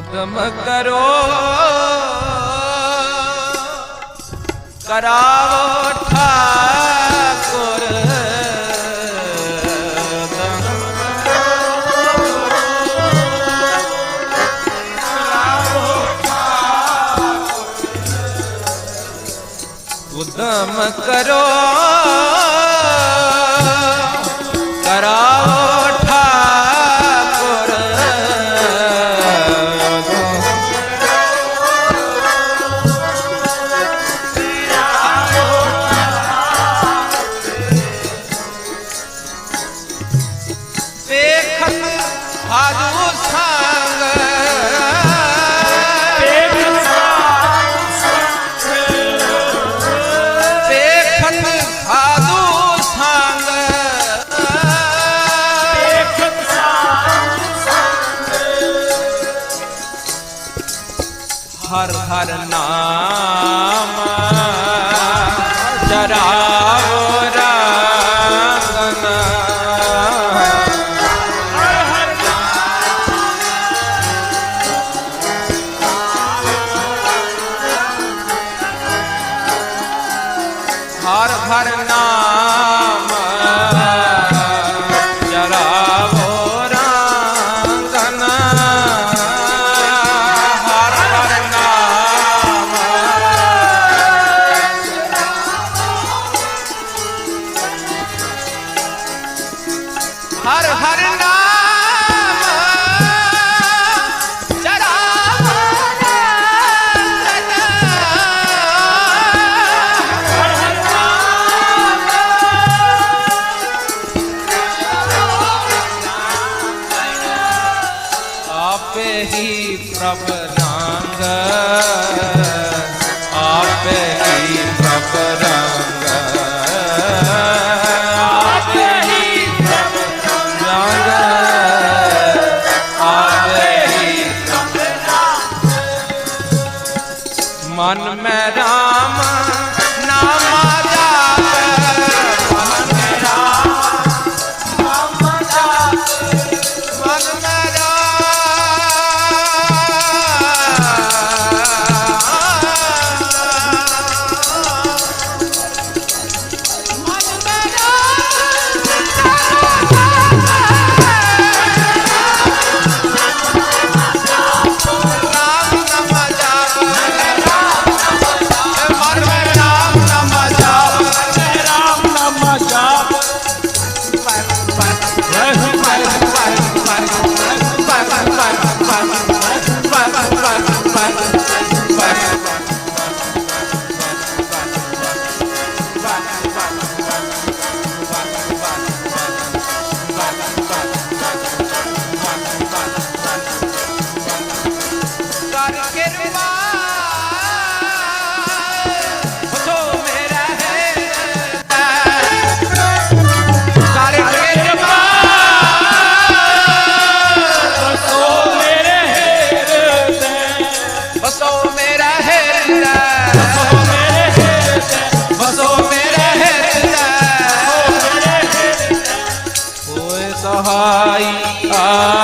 ਉਦਮ ਕਰੋ। ਕਰਾਵੋ ਠਾਕੁਰ। ਉਦਮ ਕਰੋ। ਹਰ ਹਰ ਨਾਮ। ਚਰਾਵੋ ਪ੍ਰਭ ਰੰਗ ਆਪੇ ਹੀ ਪ੍ਰਭ হয় আ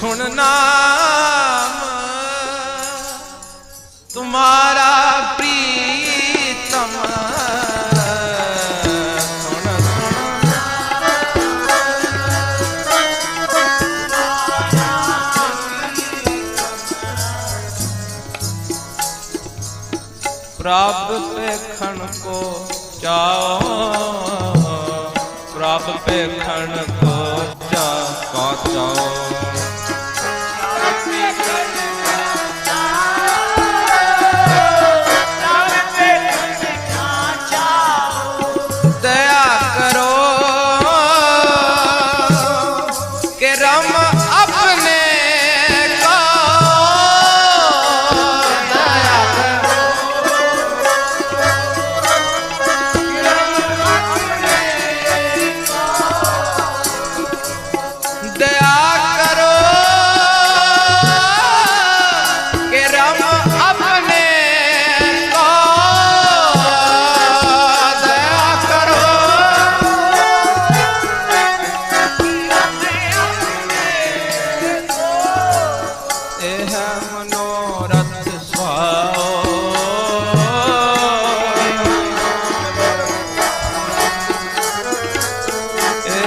ਸੁਣ ਨਾਮ। ਤੁਮਾਰਾ ਪ੍ਰੀਤਮ। ਪ੍ਰਭ ਪੇਖਣ ਕੋ ਚਾਓ ਪ੍ਰਭ ਪੇਖਣ ਕੋ ਚਾ ਕਾ ਚਾਓ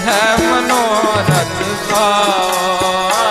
ਇਹ ਮਨੋਰਥ ਸੁਆਓ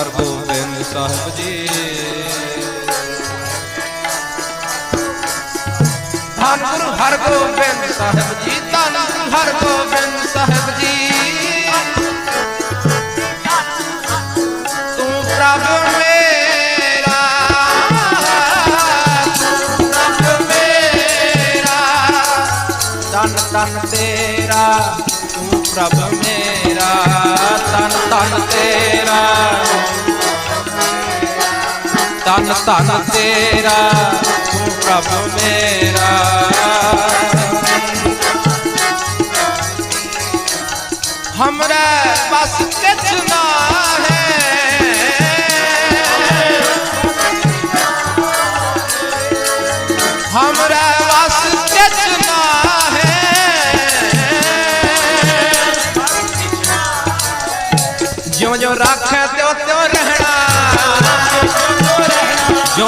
ਧੰਨ ਗੁਰੂ ਹਰਗੋਬਿੰਦ ਸਾਹਿਬ ਜੀ। ਧੰਨ ਗੁਰੂ ਹਰਗੋਬਿੰਦ ਸਾਹਿਬ ਜੀ, ਧੰਨ ਗੁਰੂ ਹਰਗੋਬਿੰਦ ਸਾਹਿਬ ਜੀ। ਤੂੰ ਪ੍ਰਭ ਤਨ ਤੇਰਾ। ਪ੍ਰਭ ਮੇਰਾ ਤਨ ਤਨ ਤੇਰਾ। ਤਨ ਤਨ ਤੇਰਾ ਤੂੰ ਪ੍ਰਭ ਮੇਰਾ। ਹਮਰੇ ਬਸ ਕਿਛ ਨਾ ਹੈ।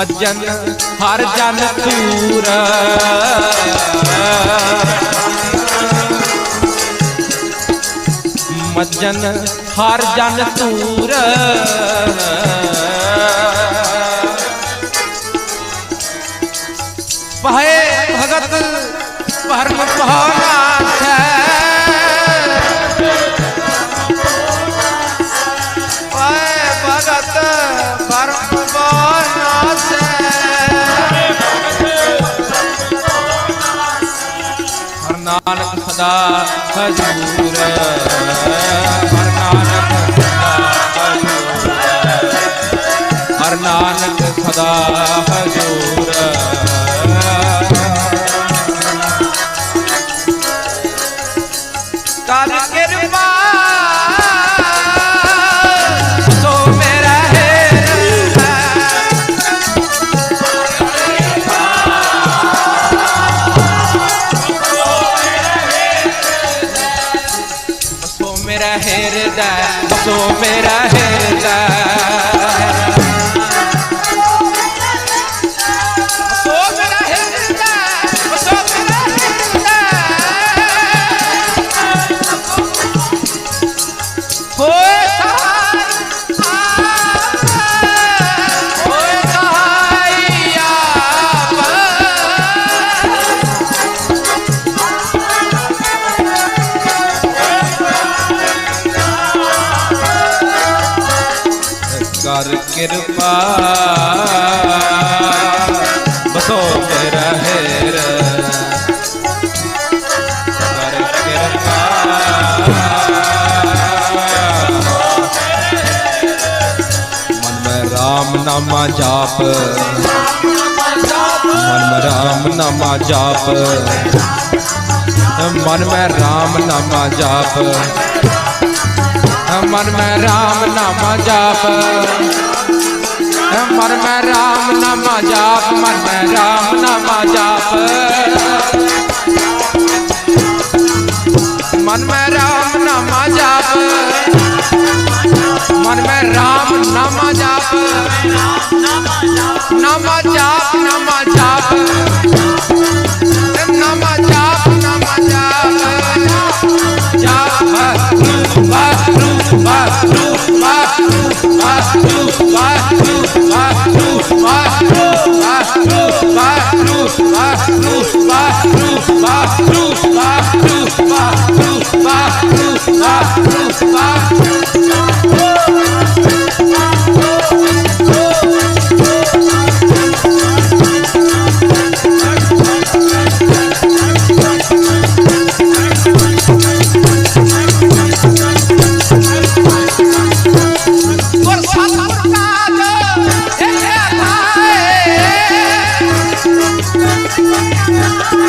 ਮੱਜਨ ਹਰ ਜਨ ਤੂਰ ਮੱਜਨ ਹਰ ਜਨ ਤੂਰ ਪਹੇ ਭਗਤ ਪਰਮ ਪਹਾਨਾਥ ਨਾਨਕ ਸਦਾ ਹਜੂਰ ਹਰ ਨਾਨਕ ਸਦਾ ਹਜੂਰ ਹਰ ਨਾਨਕ ਸਦਾ सो मेरा है ਹਰ ਕਿਰਪਾ। ਬਸੋ ਰਹਿ ਹਰ ਕਿਰਪਾ। ਮਨ ਮੈਂ ਰਾਮ ਨਾਮਾ ਜਾਪ। ਮਨ ਮੈਂ ਰਾਮ ਨਾਮਾ ਜਾਪ। ਮਨ ਮੈਂ ਰਾਮ ਨਾਮਾ ਜਾਪ। ਮਨ ਮੈਂ RAM ਨਾਮਾ ਜਾਪ। ਮਨ ਮੈਂ RAM ਨਾਮਾ ਜਾਪ ਮਨ ਮੈਂ RAM ਨਾਮਾ ਜਾਪ। ਮਨ ਮੈਂ RAM ਨਾਮਾ ਜਾਪ। ਮਨ ਮੈਂ RAM ਨਾਮਾ ਜਾਪ। ਨਾਮਾ ਜਾਪ, ਨਾਮਾ 来 না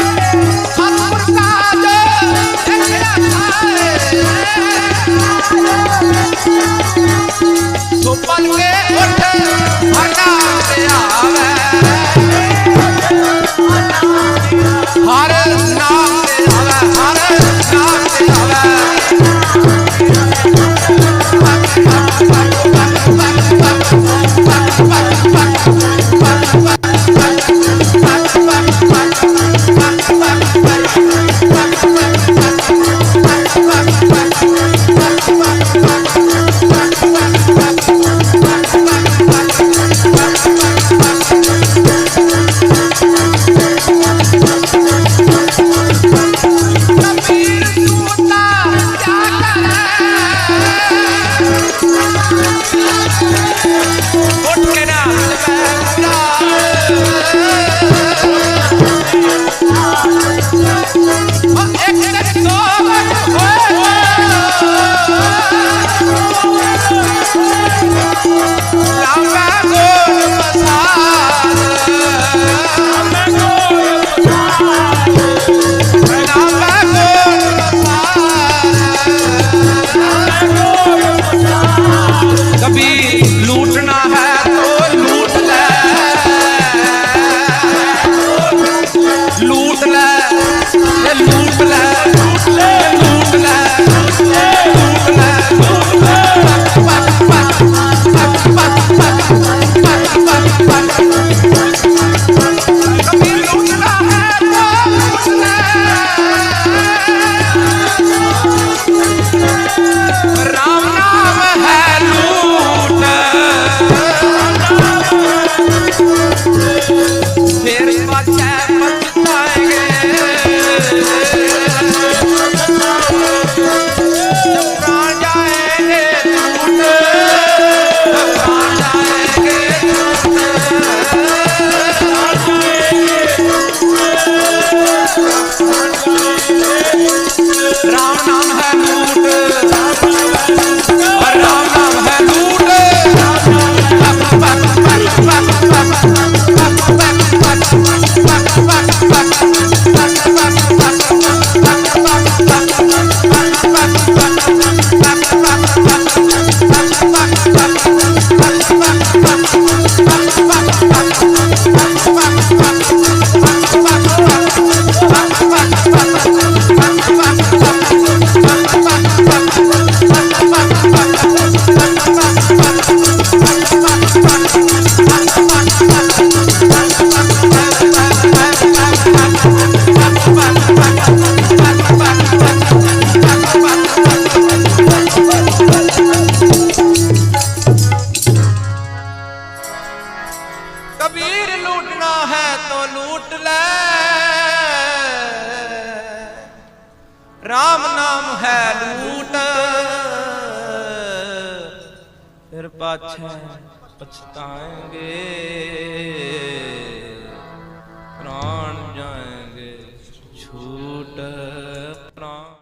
but